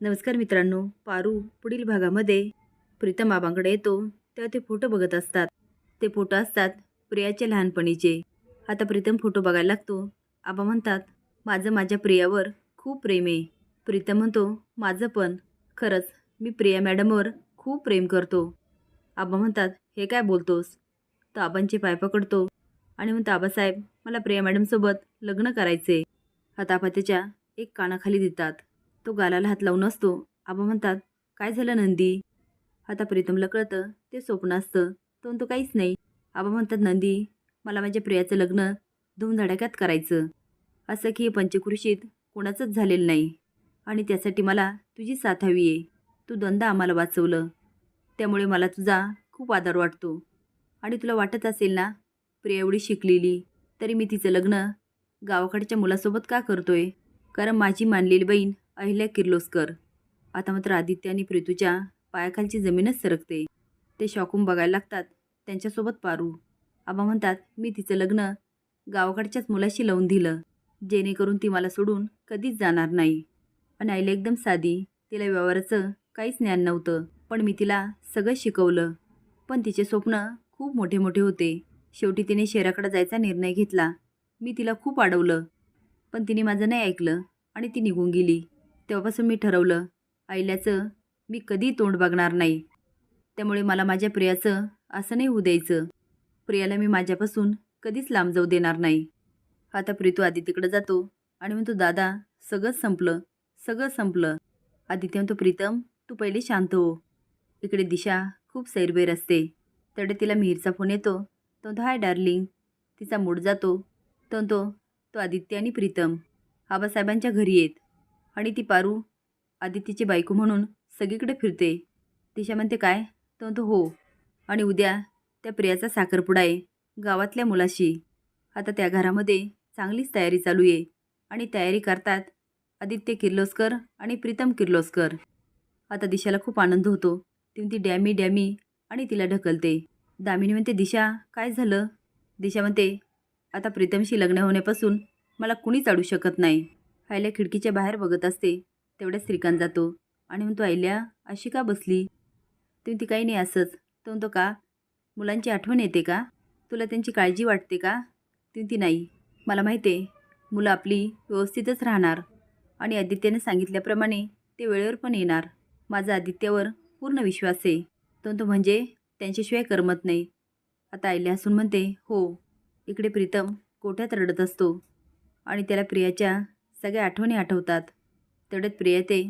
नमस्कार मित्रांनो पारू पुढील भागामध्ये प्रीतम बाबांकडे येतो. तेव्हा ते फोटो बघत असतात. ते फोटो असतात प्रियाचे लहानपणीचे. आता प्रीतम फोटो बघायला लागतो. आबा म्हणतात माझं माझ्या प्रियावर खूप प्रेम आहे. प्रीतम म्हणतो माझं पण. खरंच मी प्रिया मॅडमवर खूप प्रेम करतो. आबा म्हणतात हे काय बोलतोस? तो आबांचे पाय पकडतो आणि म्हणतो आबासाहेब मला प्रिया मॅडमसोबत लग्न करायचे आता आबा त्याच्या एक कानाखाली देतात. तो गालाला हात लावून असतो. आबा म्हणतात काय झालं नंदी? आता प्रीतमला कळतं ते स्वप्न असतं तो काहीच नाही. आबा म्हणतात नंदी मला माझ्या प्रियाचं लग्न धूमधडाक्यात करायचं. असं की हे पंचकृषीत कोणाचंच झालेलं नाही. आणि त्यासाठी मला तुझी साथ हवी आहे. तू दोनदा आम्हाला वाचवलं. त्यामुळे मला तुझा खूप आदर वाटतो. आणि तुला वाटत असेल ना प्रिया एवढी शिकलेली तरी मी तिचं लग्न गावाकडच्या मुलासोबत का करतोय? कारण माझी मानलेली बहीण अहिल्या किर्लोस्कर. आता मात्र आदित्य आणि प्रीतूच्या पायाखालची जमीनच सरकते. ते शॉकून बघायला लागतात त्यांच्यासोबत पारू. आबा म्हणतात मी तिचं लग्न गावाकडच्याच मुलाशी लावून दिलं. जेणेकरून ती मला सोडून कधीच जाणार नाही. आणि आईला एकदम साधी. तिला व्यवहाराचं काहीच ज्ञान नव्हतं. पण मी तिला सगळं शिकवलं. पण तिचे स्वप्न खूप मोठे मोठे होते. शेवटी तिने शहराकडे जायचा निर्णय घेतला. मी तिला खूप अडवलं पण तिने माझं नाही ऐकलं आणि ती निघून गेली. तेव्हापासून मी ठरवलं आईल्याचं मी कधी तोंड बघणार नाही. त्यामुळे मला माझ्या प्रियाचं असं नाही होऊ द्यायचं. प्रियाला मी माझ्यापासून कधीच लांब जाऊ देणार नाही. आता प्रीतू आदित्यकडं जातो आणि म्हणतो दादा सगळंच संपलं सगळं संपलं. आदित्य म्हणतो प्रीतम तू पहिले शांत हो. इकडे दिशा खूप सैरबैर असते. तडे तिला मिहीरचा फोन येतो. तो म्हणतो हाय डार्लिंग. तिचा मूड जातो. तो म्हणतो तो आदित्य आणि प्रीतम. आबासाहेबांच्या घरी येत. आणि ती पारू आदित्यची बायको म्हणून सगळीकडे फिरते. दिशा म्हणते काय? तो म्हणतो हो. आणि उद्या त्या प्रियाचा साखरपुडा आहे गावातल्या मुलाशी. आता त्या घरामध्ये चांगलीच तयारी चालू आहे. आणि तयारी करतात आदित्य किर्लोस्कर आणि प्रीतम किर्लोस्कर. आता दिशाला खूप आनंद होतो. ती म्हणते डॅमी डॅमी. आणि तिला ढकलते. दामिनी म्हणते दिशा काय झालं? दिशा म्हणते आता प्रीतमशी लग्न होण्यापासून मला कुणीच अडू शकत नाही. आयल्या खिडकीच्या बाहेर बघत असते. तेवढ्याच श्रीकांत जातो आणि म्हणतो आयल्या अशी का बसली? ती काही नाही असंच. तो म्हणतो का? मुलांची आठवण येते का? तुला त्यांची काळजी वाटते का? ती नाही. मला माहिती आहे. मुलं आपली व्यवस्थितच राहणार आणि आदित्यने सांगितल्याप्रमाणे ते वेळेवर पण येणार. माझा आदित्यवर पूर्ण विश्वास आहे. तो म्हणतो म्हणजे? त्यांच्याशिवाय करमत नाही. आता आयल्या हसून म्हणते हो. इकडे प्रीतम कोठ्यात रडत असतो? आणि त्याला प्रियाच्या सगळ्या आठवणी आठवतात. तेवढ्यात प्रिया येते.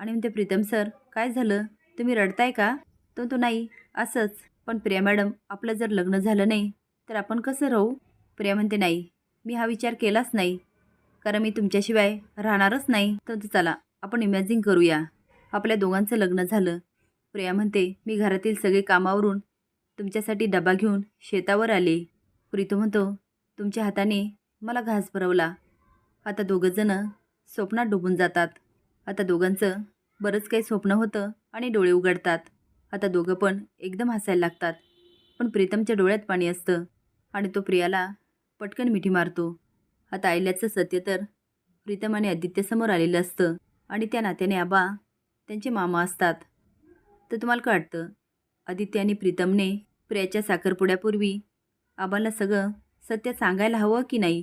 आणि म्हणते प्रीतम सर काय झालं? तुम्ही रडताय का? तो तो नाही असंच. पण प्रिया मॅडम आपलं जर लग्न झालं नाही तर आपण कसं राहू? प्रिया म्हणते नाही मी हा विचार केलाच नाही. कारण मी तुमच्याशिवाय राहणारच नाही. तर चला आपण इमॅजिन करूया. आपल्या दोघांचं लग्न झालं. प्रिया म्हणते मी घरातील सगळे कामावरून तुमच्यासाठी डबा घेऊन शेतावर आले. प्रीतू म्हणतो तुमच्या हाताने मला घास भरवला. आता दोघंजणं स्वप्नात डुबून जातात. आता दोघांचं बरंच काही स्वप्न होतं आणि डोळे उघडतात. आता दोघं पण एकदम हसायला लागतात. पण प्रीतमच्या डोळ्यात पाणी असतं आणि तो प्रियाला पटकन मिठी मारतो. आता आयल्याचं सत्य तर प्रीतम आणि आदित्यसमोर आलेलं असतं आणि त्या नात्याने आबा त्यांचे मामा असतात. तर तुम्हाला काय वाटतं? आदित्य आणि प्रीतमने प्रियाच्या साखरपुड्यापूर्वी आबाला सगळं सत्य सांगायला हवं की नाही?